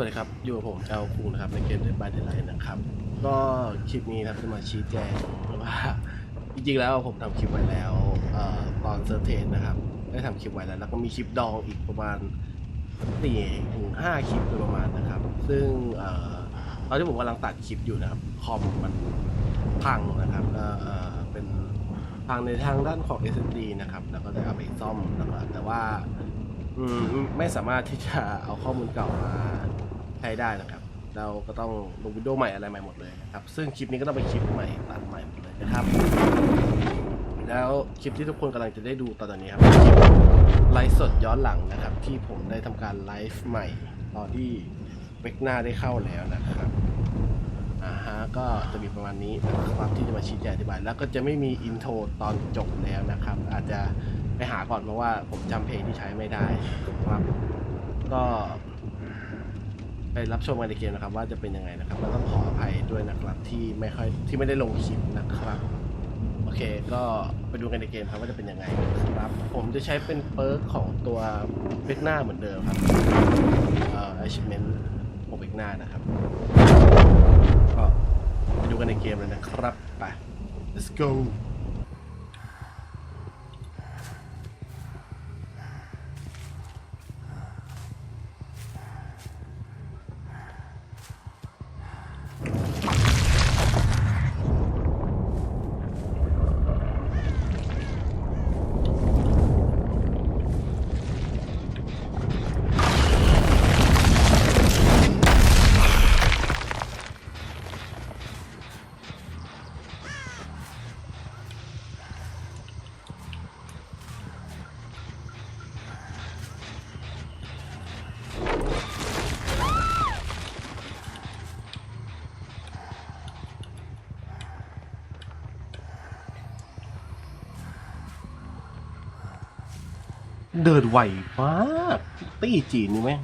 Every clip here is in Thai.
สวัสดีครับ อยู่กับผมเจ้าคุงนะครับ ในเกม Dead by Daylight นะครับ ก็คลิปนี้นะครับจะมาชี้แจงว่า จริงๆแล้วผมทำคลิปไว้แล้วอตอนเซอร์เทนนะครับ ได้ทำคลิปไว้แล้ว แล้วก็มีคลิปดองอีกประมาณสี่ถึงห้าคลิปโดยประมาณนะครับ ซึ่งอตอนที่ผมกำลังตัดคลิปอยู่นะครับ คอมมันพังนะครับก็เอ่อเป็นพังในทางด้านของ SSD นะครับ แล้วก็ได้เอาไปซ่อมนะครับแต่ว่า อืมไม่สามารถที่จะเอาข้อมูลเก่ามาใช้ได้นะครับ เราก็ต้องลงวิดีโอใหม่อะไรใหม่หมดเลยนะครับ ซึ่งคลิปนี้ก็ต้องเป็นคลิปใหม่ตัดใหม่หมดเลยนะครับ แล้วคลิปที่ทุกคนกำลังจะได้ดูตอนนี้ครับไลฟ์สดย้อนหลังนะครับ ที่ผมได้ทำการไลฟ์ใหม่ตอนที่เวกหน้าได้เข้าแล้วนะครับอ่าฮะก็จะมีประมาณนี้นะครับที่จะมาชี้แจงอธิบายแล้วก็จะไม่มีอินโทรตอนจบแล้วนะครับ อาจจะ ไปหาก่อนเพราะว่าผมจำเพลงที่ใช้ไม่ได้ครับ ก็ไปรับชมกันในเกมนะครับ ว่าจะเป็นยังไงนะครับแล้วต้องขออภัยด้วยนะครับที่ไม่ค่อยที่ไม่ได้ลงคลิปนะครับ โอเค ก็ไปดูกันในเกมครับว่าจะเป็นยังไงครับ ผมจะใช้เป็นเปิร์กของตัวเบกหน้าเหมือนเดิมครับเอ่อ achievement ของเบกหน้านะครับ ก็ไปดูกันในเกมเลยนะครับไป let's go เดินไหวมาก ตี้จีนนี่แม่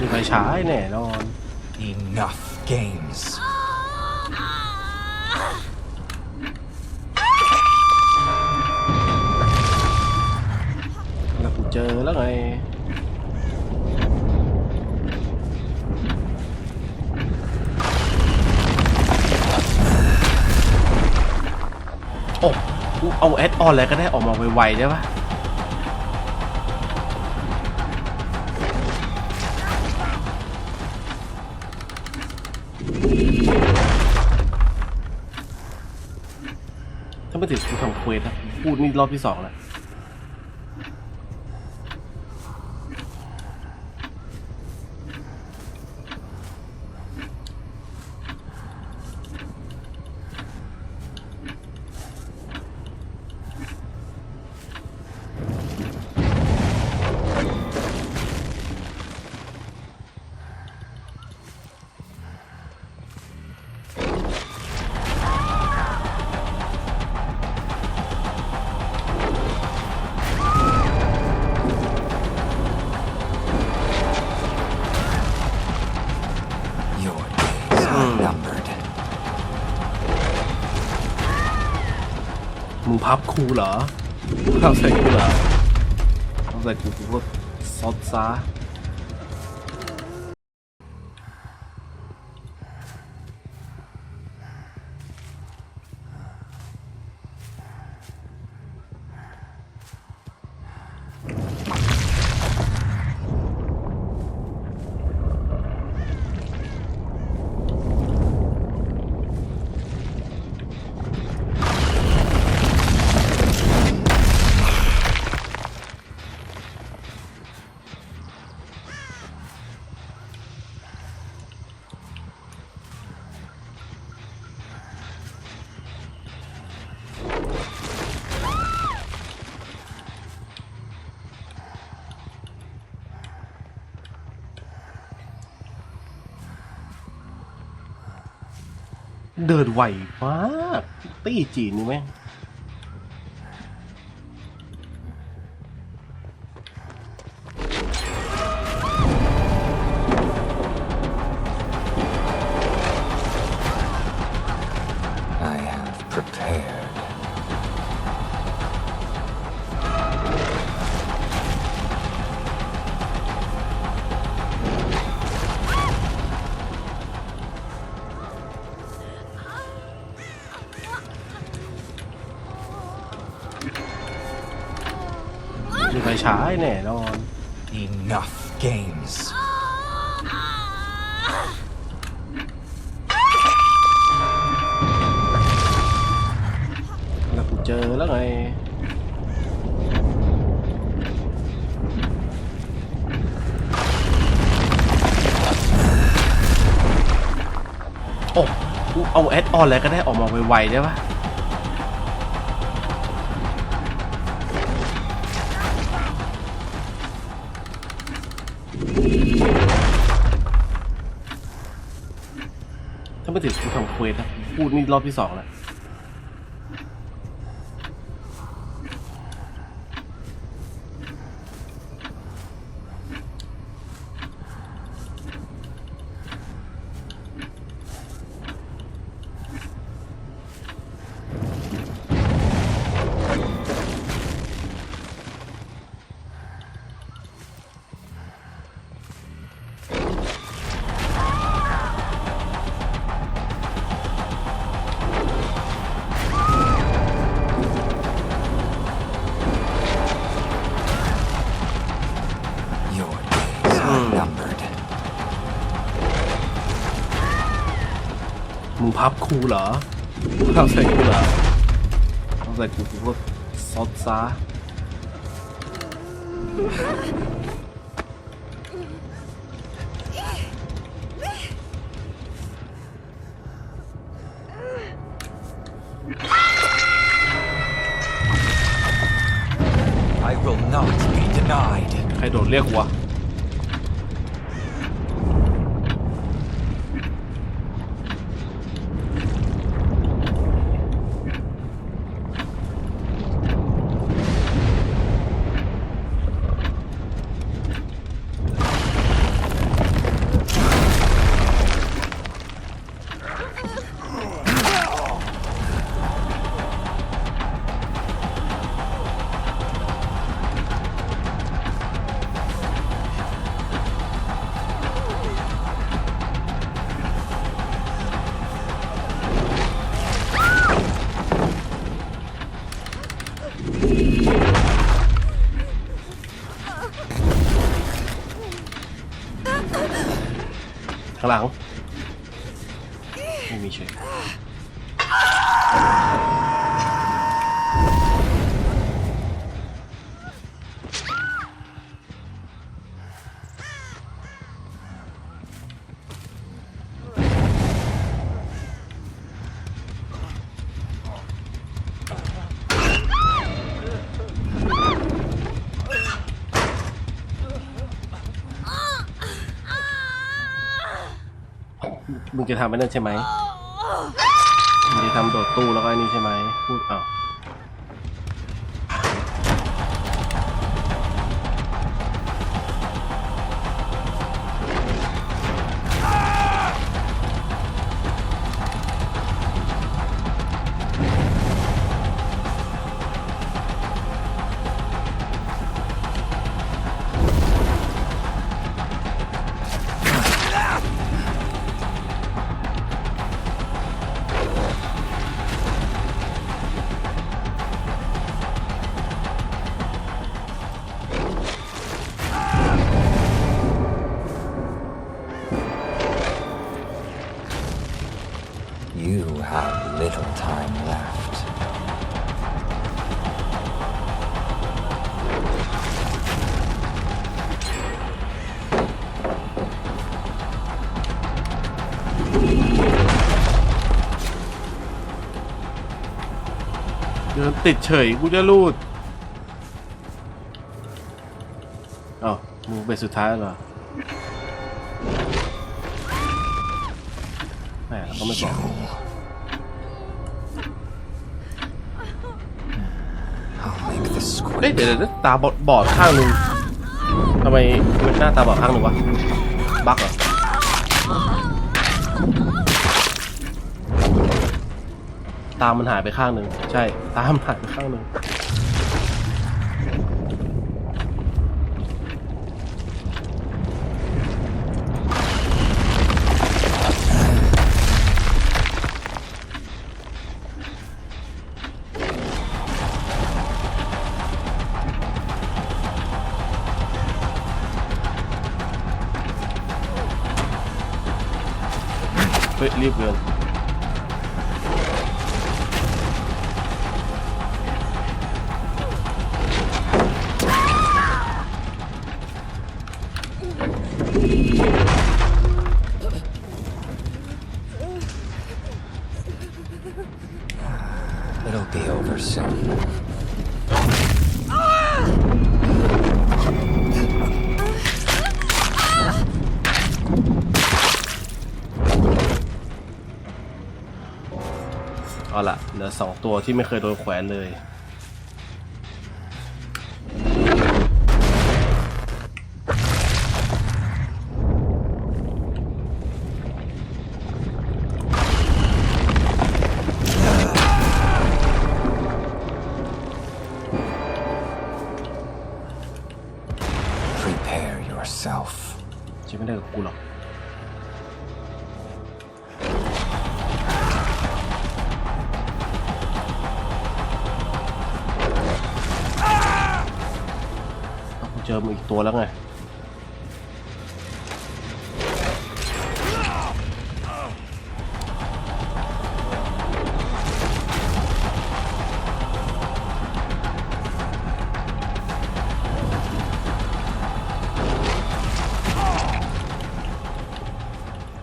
มีไฟฉายแน่นอน Enough games. แล้วกูเจอแล้วไงโอ้กูเอาแอดออนอะไรก็ได้ออกมาไวๆได้ปะ ไม่ถึงกูทำเควสนะพูดนี่รอบที่สองแล้ว มึงพับครูเหรอพับใส่กูเหรอพับใส่กูกูก็ซดซะ เดินไวมาก ตี้จีนนี่แม่ง ฉายแน่นอน Enough games. แล้วกูเจอแล้วไงโอ้กูเอาแอดออนอะไรก็ได้ออกมาไวๆได้ปะ ไม่ถึงกูทำเควสนะพูดนี่รอบที่สองแล้ว พับครูเหรอมึงพับใส่กูเหรอพับใส่กูกูก็ซดซะ I will not be denied. ใครโดดเรียกวะ หลัง ไม่มีเฉย มึงจะทำไอ้นั่นใช่ไหมมึงจะทำโดดตู้แล้วก็ไอ้นี่ใช่ไหมพูดอ้าว You have little time left. เดินติดเฉยกูจะรูดอ้าวมึงเป็นสุดท้ายแล้วเหรอ อ่าเขาไม่บอกเดี๋ยวเดี๋ยวตาบอดบอดข้างหนึงทำไมหน้าตาบอดข้างหนึงวะ บั๊กเหรอ ตามันหายไปข้างหนึ่งใช่ ตามันหายไปข้างหนึ่ง เละเหลือสองตัวที่ไม่เคยโดนแขวนเลย เจอมอีกตัวแล้วไง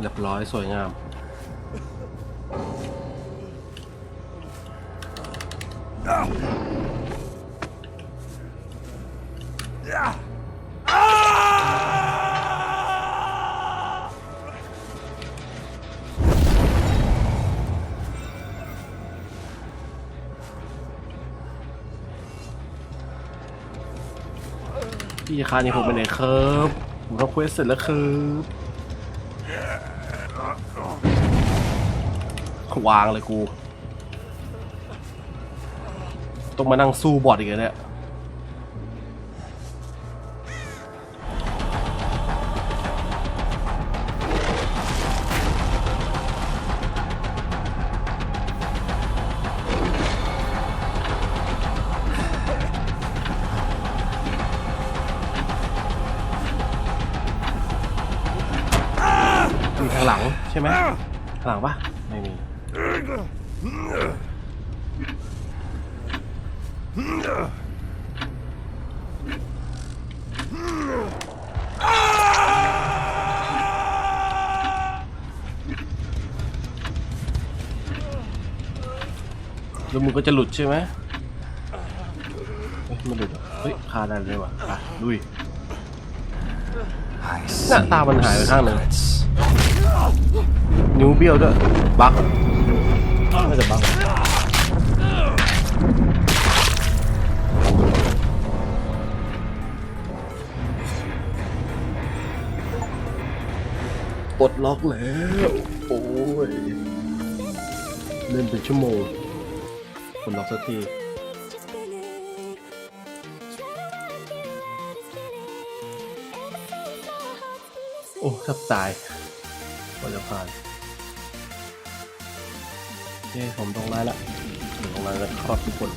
เรียบร้อยสวยงามพี่จี่คานี่ผมไปไหนครับ ผมก็เควสเสร็จแล้วครับวางเลยกู ต้องมานั่งสู้บอดอีกแล้วเนี่ยางหลังใช่ไหมข้างหลังปะไม่มีแล้วมึงก็จะหลุดใช่ไหมเฮ้ยไมันหลุดเฮ้ยคาได้เลยว่ะไปลุย หน้าตามันหายไปข้างหนึ่งนิ้วเบี้ยวด้วยบั๊กน่าจะบั๊กปลดล็อกแล้ว โอ้ย เล่นเป็นชั่วโมงปลดล็อกสักที โอ้ทับตายกว่าจะผ่านโอเคผมต้องไลน์ละผมต้องไลน์แล้วครับทุกคน